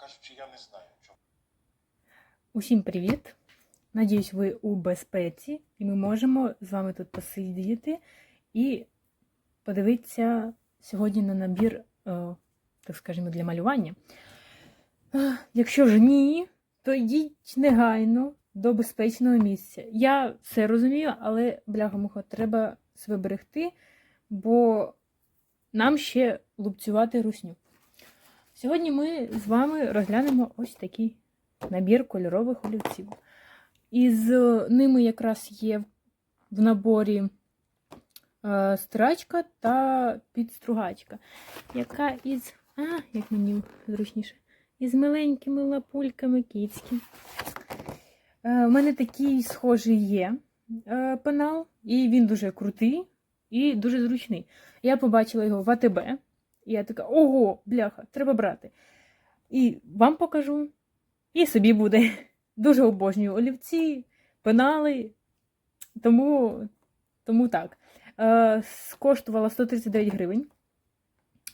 кажучи, я не знаю, чому. Усім привіт! Надіюсь, ви у безпеці, і ми можемо з вами тут посидіти і подивитися сьогодні на набір, е, так скажімо, для малювання. Е, Якщо ж ні, то йдіть негайно до безпечного місця. Я все розумію, але бляха-муха, треба себе берегти, бо нам ще лупцювати русню. Сьогодні ми з вами розглянемо ось такий набір кольорових олівців. Із ними якраз є в наборі е, стирачка та підстругачка, яка із. А, як мені зручніше, із миленькими лапульками кіцькі. Е, у мене такий схожий є е, пенал, і він дуже крутий і дуже зручний. Я побачила його в АТБ, і я така: ого, бляха, треба брати. І вам покажу. І собі буде. Дуже обожнюю олівці, пенали. Тому, тому так. Е, коштувала 139 гривень.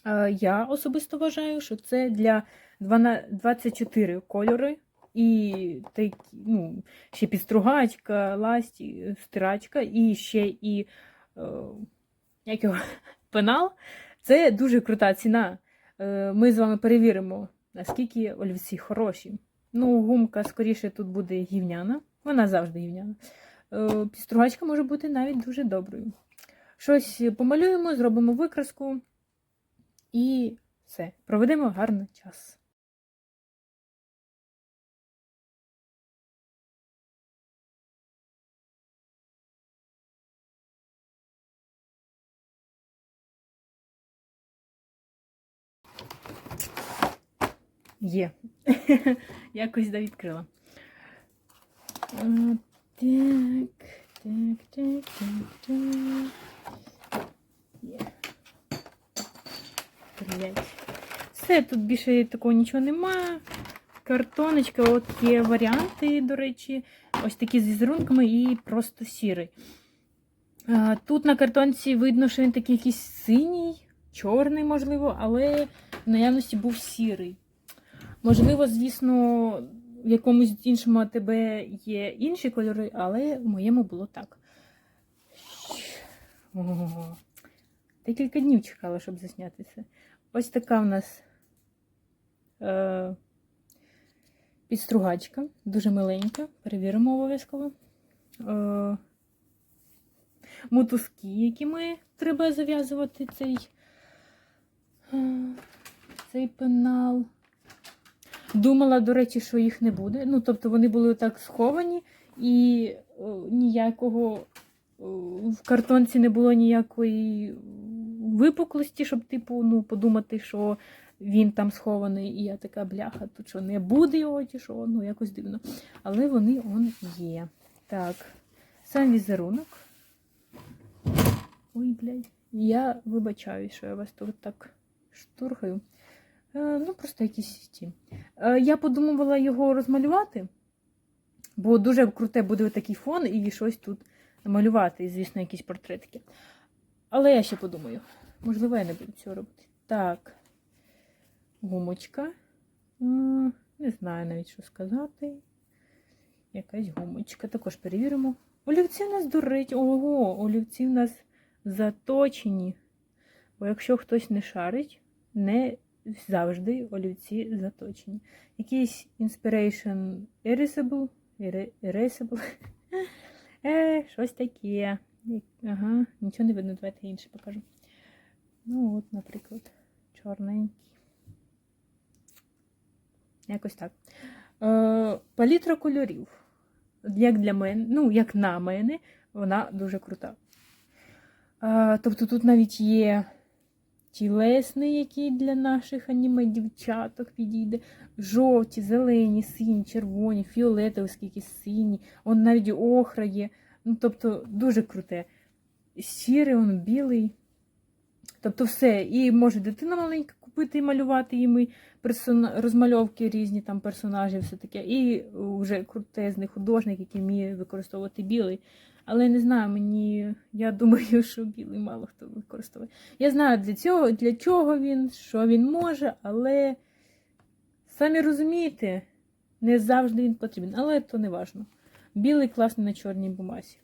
Е, я особисто вважаю, що це для 12, 24 кольори. І такі, ну, ще підстругачка, ласті, стирачка, і ще і е, як його, пенал. Це дуже крута ціна. Е, ми з вами перевіримо, наскільки олівці хороші. Ну, гумка, скоріше, тут буде гівняна. Вона завжди гівняна. Пістругачка може бути навіть дуже доброю. Щось помалюємо, зробимо викраску і все. Проведемо гарний час. Є. Якось да відкрила. Так, так, так, так, так. Блять. Все, тут більше такого нічого нема. Картоночка, от є варіанти, до речі, ось такі з візерунками і просто сірий. Тут на картонці видно, що він такий якийсь синій, чорний, можливо, але в наявності був сірий. Можливо, звісно, в якомусь іншому АТБ є інші кольори, але в моєму було так. Ого. Декілька днів чекала, щоб засняти це. Ось така в нас е, підстругачка, дуже миленька. Перевіримо обов'язково. Е, мотузки, якими треба зав'язувати цей, е, цей пенал. Думала, до речі, що їх не буде. Ну, тобто вони були так сховані, і о, ніякого о, в картонці не було ніякої випуклості, щоб, типу, ну, подумати, що він там схований, і я така бляха, тут що не буде його, чи що, ну, якось дивно. Але вони он є. Так, сам візерунок. Ой, блядь. Я вибачаю, що я вас тут так штурхаю. Е, Ну, просто якісь ті. Е, Я подумувала його розмалювати, бо дуже круте буде такий фон і щось тут намалювати, і, звісно, якісь портретики. Але я ще подумаю. Можливо, я не буду цього робити. Так, гумочка. Не знаю навіть, що сказати. Якась гумочка. Також перевіримо. Олівці в нас дурить. Ого, олівці в нас заточені. Бо якщо хтось не шарить, не завжди олівці заточені. Якийсь Inspiration Erasable. Erasable. Е, щось таке. Ага, нічого не видно, давайте інше покажу. Ну, от, наприклад, чорненький. Якось так. Е, палітра кольорів. Як для мене, ну, як на мене, вона дуже крута. Е, тобто тут навіть є тілесний, який для наших аніме дівчаток підійде. Жовті, зелені, сині, червоні, фіолетові, скільки сині, он навіть охра є. Ну, тобто дуже круте. Сірий, он білий. Тобто все. І може дитина маленька купити і малювати їм персона... розмальовки різні там персонажі, все таке. І вже крутезний художник, який вміє використовувати білий. Але не знаю, мені я думаю, що білий мало хто використовує. Я знаю для цього, для чого він, що він може, але Самі розумієте, не завжди він потрібен, але то не важно. Білий класний на чорній бумазі.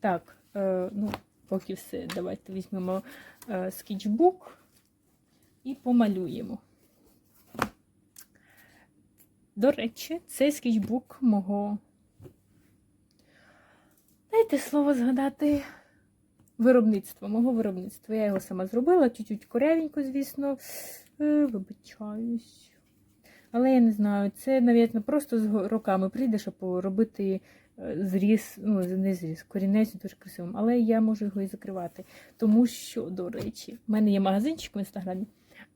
Так, е, ну, поки все, давайте візьмемо е, скетчбук і помалюємо. До речі, це скетчбук мого. Дайте слово згадати виробництва, мого виробництва. Я його сама зробила, чуть-чуть корявенько, звісно. Е, вибачаюсь. Але я не знаю, це, навіть, просто з роками прийде, щоб робити е, зріз, ну, не зріз, корінець дуже красивим. Але я можу його і закривати. Тому що, до речі, в мене є магазинчик в інстаграмі,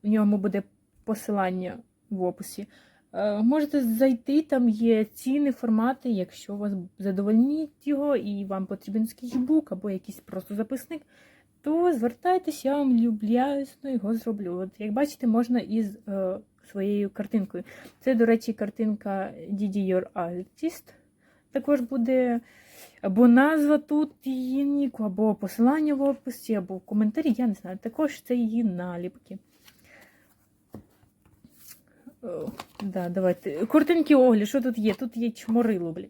в ньому буде посилання в описі. Е, Можете зайти, там є ціни, формати, якщо вас задовольнить його і вам потрібен скетчбук або якийсь просто записник, то звертайтеся, я вам люб'язно його зроблю. От, як бачите, можна із е, своєю картинкою. Це, до речі, картинка Didi Your Artist. Також буде або назва тут її ніку, або посилання в описі, або в коментарі, я не знаю. Також це її наліпки. Да, давайте. Картинки огляд, що тут є? Тут є чморило, блядь.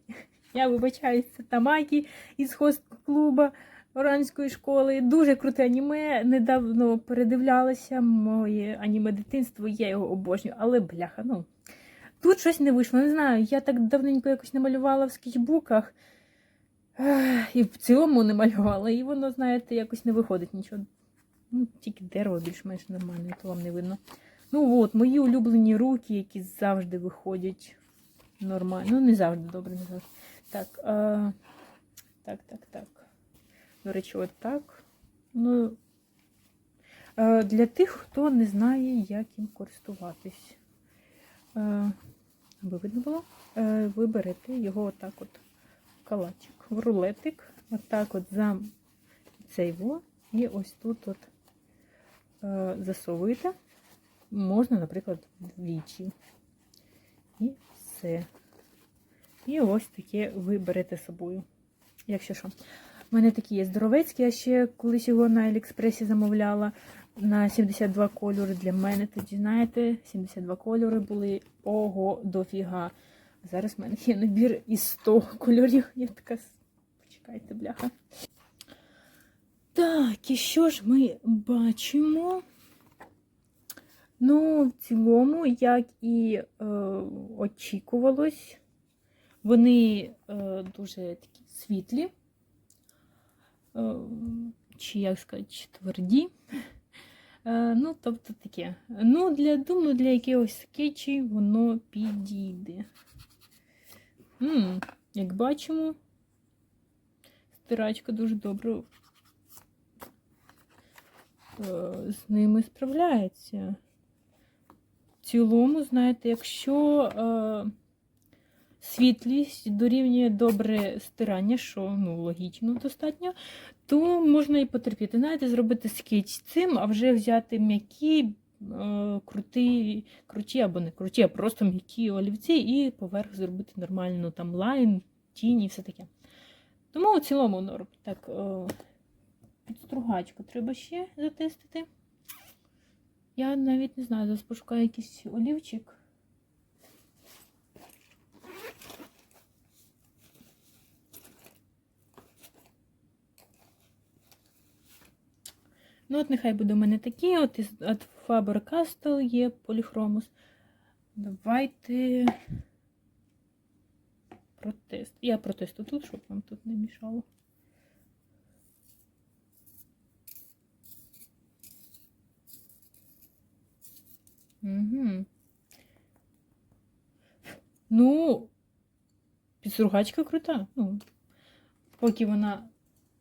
Я вибачаюся, Тамакі із хост клуба оранської школи. Дуже круте аніме. Недавно передивлялася моє аніме дитинство, я його обожнюю, але бляха, ну. Тут щось не вийшло. Не знаю, я так давненько якось не малювала в скетчбуках. І в цілому не малювала, і воно, знаєте, якось не виходить нічого. Ну, тільки дерево більш-менш нормальне, то вам не видно. Ну от, мої улюблені руки, які завжди виходять нормально. Ну, не завжди, добре, не завжди. Так, а, так, так, так. До речі, от так. Ну, а, для тих, хто не знає, як їм користуватись. А, аби видно було, а, ви берете його отак от в калачик, в рулетик, отак от за цей во, і ось тут от а, засовуєте можна, наприклад, двічі. І все. І ось таке ви берете з собою. Якщо що. У мене такі є здоровецькі, я ще колись його на Аліекспресі замовляла на 72 кольори. Для мене тоді, знаєте, 72 кольори були ого дофіга. Зараз в мене є набір із 100 кольорів. Я така. Почекайте, бляха. Так, і що ж ми бачимо? Ну, в цілому, як і е, очікувалось, вони е, дуже такі світлі, е, чи як сказати, тверді. Е, ну, тобто таке. Ну, для, думаю, для якихось скетчів воно підійде. м як бачимо, стирачка дуже добре е, з ними справляється. Цілому, знаєте, якщо е, світлість дорівнює добре стирання, що ну, логічно достатньо, то можна і потерпіти. Знаєте, зробити скетч цим, а вже взяти м'які, е, круті, круті або не круті, а просто м'які олівці і поверх зробити нормально там лайн, тіні і все таке. Тому в цілому норм. Так, е, підстругачку треба ще затестити. Я навіть не знаю, зараз пошукаю якийсь олівчик. Ну, от нехай буде у мене такі, от із от Faber-Castell є поліхромус. Давайте протест. Я протесту тут, щоб вам тут не мішало. Угу. Ну, підстругачка крута. Ну, поки вона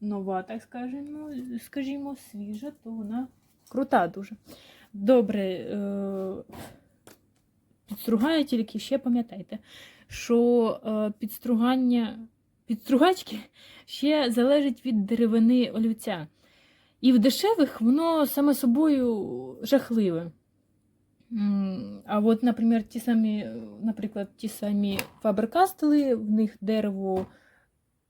нова, так скажемо, скажімо, свіжа, то вона крута дуже. Добре, е, підстругає тільки ще пам'ятайте, що е, підстругання підстругачки ще залежить від деревини олівця. І в дешевих воно саме собою жахливе. А от, наприклад, ті самі, е, наприклад, ті самі фаберкастели, в них дерево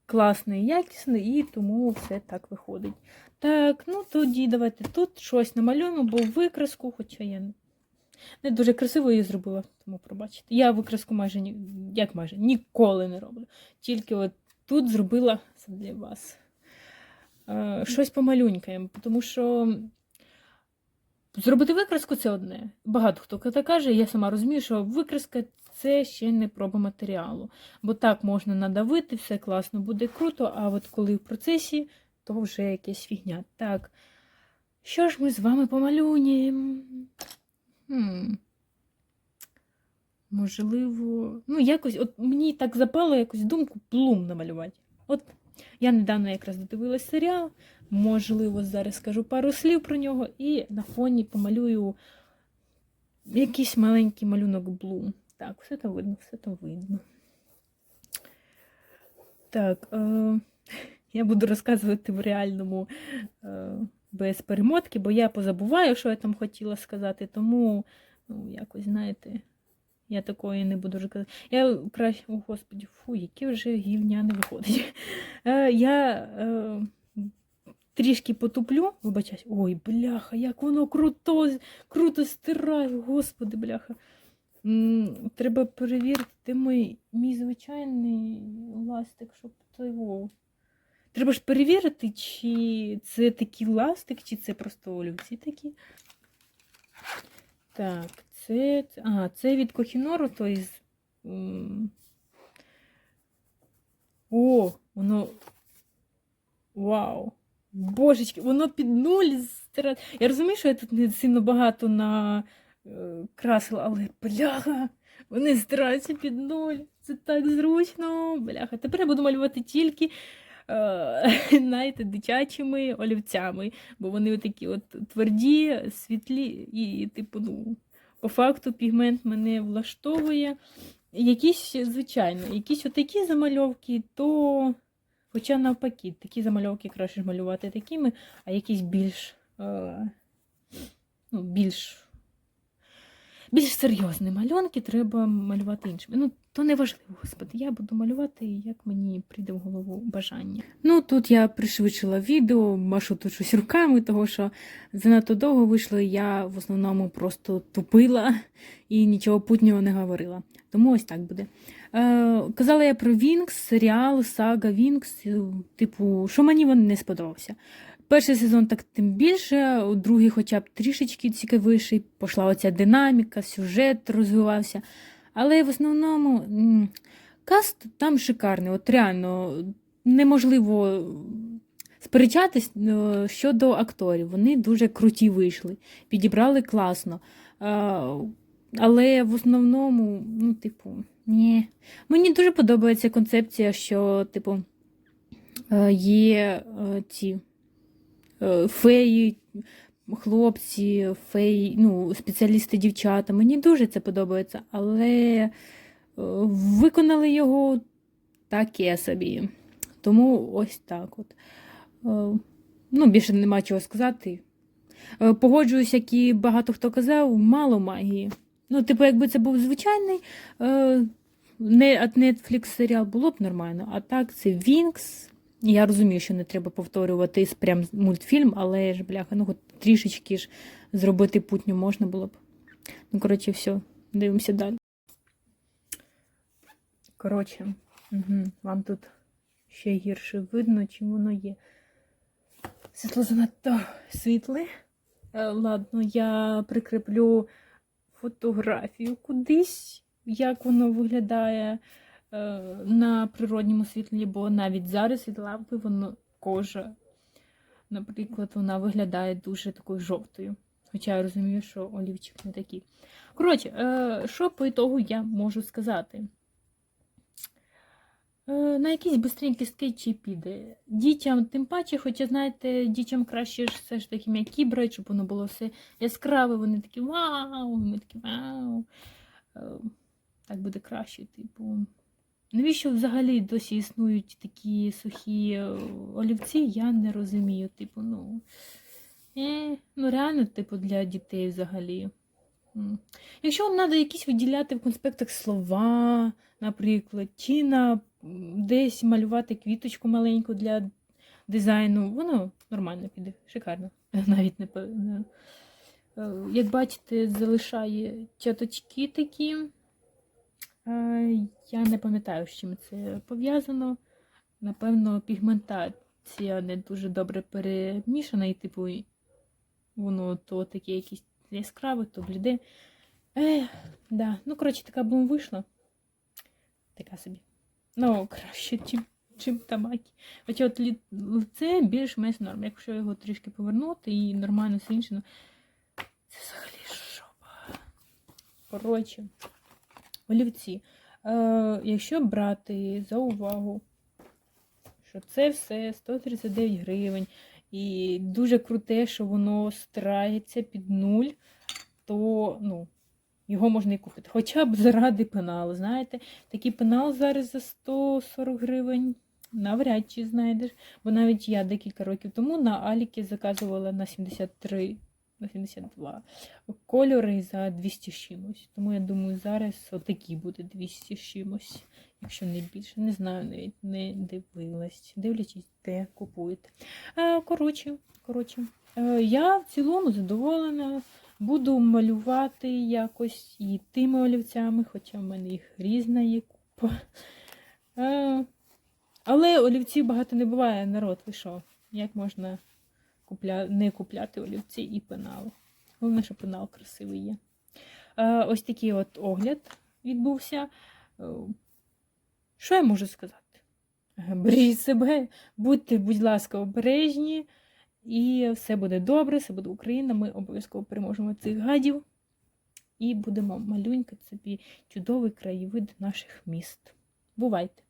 класне і якісне, і тому все так виходить. Так, ну тоді давайте тут щось намалюємо, бо викраску, хоча я. не- дуже красиво її зробила, тому пробачте. Я викраску майже ні, як майже ніколи не роблю. Тільки от тут зробила для вас. Е, щось помалюнькаємо, тому що зробити викраску це одне. Багато хто каже, я сама розумію, що викраска це ще не проба матеріалу. Бо так можна надавити, все класно буде круто, а от коли в процесі, то вже якась фігня. Так. Що ж ми з вами помалюємо? Хм. Можливо, ну якось, от мені так запало якусь думку плум намалювати. От я недавно якраз додивилась серіал, можливо, зараз скажу пару слів про нього, і на фоні помалюю якийсь маленький малюнок Блум. Так, все там видно, все там видно. Так, е, я буду розказувати в реальному е, без перемотки, бо я позабуваю, що я там хотіла сказати, тому, ну, якось, знаєте, я такої не буду вже казати. Я краще, о господі, фу, які вже гівня не виходить. Е, я е, трішки потуплю, вибачаюсь, ой, бляха, як воно круто, круто стирає, господи, бляха. Треба перевірити, мій, мій звичайний ластик, щоб то його. Треба ж перевірити, чи це такий ластик, чи це просто олівці такі. Так, це- А, це від Кохінору, то із. О, воно. Вау! Божечки, воно під нуль Я розумію, що я тут не сильно багато на е, красила, але бляха, вони стираються під нуль. Це так зручно. Бляха. Тепер я буду малювати тільки е, знаєте, дитячими олівцями, бо вони такі от тверді, світлі, і, типу, ну, по факту пігмент мене влаштовує. Якісь, звичайно, якісь отакі замальовки, то. Хоча навпаки, такі замальовки краще малювати такими, а якісь більш, е, ну, більш, більш серйозні малюнки треба малювати іншими. Ну, то не важливо, господи, я буду малювати, як мені прийде в голову бажання. Ну, тут я пришвидшила відео, машу тут щось руками, того що занадто довго вийшло, і я в основному просто тупила і нічого путнього не говорила. Тому ось так буде. Е, казала я про Вінкс, серіал, сага Вінкс. е, Типу, що мені він не сподобався. Перший сезон так тим більше, у другий хоча б трішечки цікавіший, пішла оця динаміка, сюжет розвивався. Але в основному каст там шикарний. От реально неможливо сперечатись е, щодо акторів. Вони дуже круті вийшли, підібрали класно. Е, Але в основному, ну, типу, ні. Мені дуже подобається концепція, що, типу, е, є ці феї, хлопці, феї, ну, спеціалісти дівчата. Мені дуже це подобається, але е, виконали його таке собі. Тому ось так от. Е, Ну, більше нема чого сказати. Е, Погоджуюсь, як і багато хто казав, мало магії. Ну, типу, якби це був звичайний не Netflix серіал, було б нормально. А так, це Вінкс. Я розумію, що не треба повторювати прям мультфільм, але ж, бляха, ну трішечки ж зробити путню можна було б. Ну, коротше, все, дивимося далі. Коротше, угу, вам тут ще гірше видно, чим воно є. Світло занадто світле. Е, Ладно, я прикріплю фотографію кудись, як воно виглядає на природньому світлі, бо навіть зараз від лампи воно кожа, наприклад, вона виглядає дуже такою жовтою. Хоча я розумію, що олівчик не такий. Коротше, е, що по ітогу я можу сказати? Е, На якийсь бистренький скетчі піде. Дітям, тим паче, хоча, знаєте, дітям краще ж все ж таки м'які брати, щоб воно було все яскраве, вони такі вау, ми такі вау. Е, Так буде краще, типу. Навіщо взагалі досі існують такі сухі е, олівці, я не розумію. Типу, ну, е, ну реально, типу, для дітей взагалі. Якщо вам треба якісь виділяти в конспектах слова, наприклад, чи на десь малювати квіточку маленьку для дизайну, воно нормально піде, шикарно. Навіть не, Е, Як бачите, залишає чаточки такі. Е, Я не пам'ятаю, з чим це пов'язано. Напевно, пігментація не дуже добре перемішана, і, типу, воно то таке якесь яскраве, то бліде. Ех, да. Ну, коротше, така бум вийшла. Така собі. Ну, краще, чим, чим табаки. Хоча от лице більш-менш норм. Якщо його трішки повернути і нормально все інше, ну це взагалі жопа. Коротше, олівці. Е, якщо брати за увагу, що це все 139 гривень, і дуже круте, що воно стирається під нуль, то ну, його можна і купити. Хоча б заради пеналу. Знаєте, такий пенал зараз за 140 гривень. Навряд чи знайдеш. Бо навіть я декілька років тому на Аліки заказувала на 73, на 72 кольори за 200 з чимось. Тому я думаю, зараз отакий буде 200 з чимось, якщо не більше. Не знаю, навіть не дивилась. Дивлячись, де купуєте. Коротше, коротше, е, я в цілому задоволена. Буду малювати якось і тими олівцями, хоча в мене їх різна є купа. Е, але олівців багато не буває, народ, ви що? Як можна купля... не купляти олівці і пенали? Головне, що пенал красивий є. Е, ось такий от огляд відбувся. Е, Що я можу сказати? Бережіть себе, будьте, будь ласка, обережні, і все буде добре, все буде Україна. Ми обов'язково переможемо цих гадів і будемо малюнькати собі чудовий краєвид наших міст. Бувайте!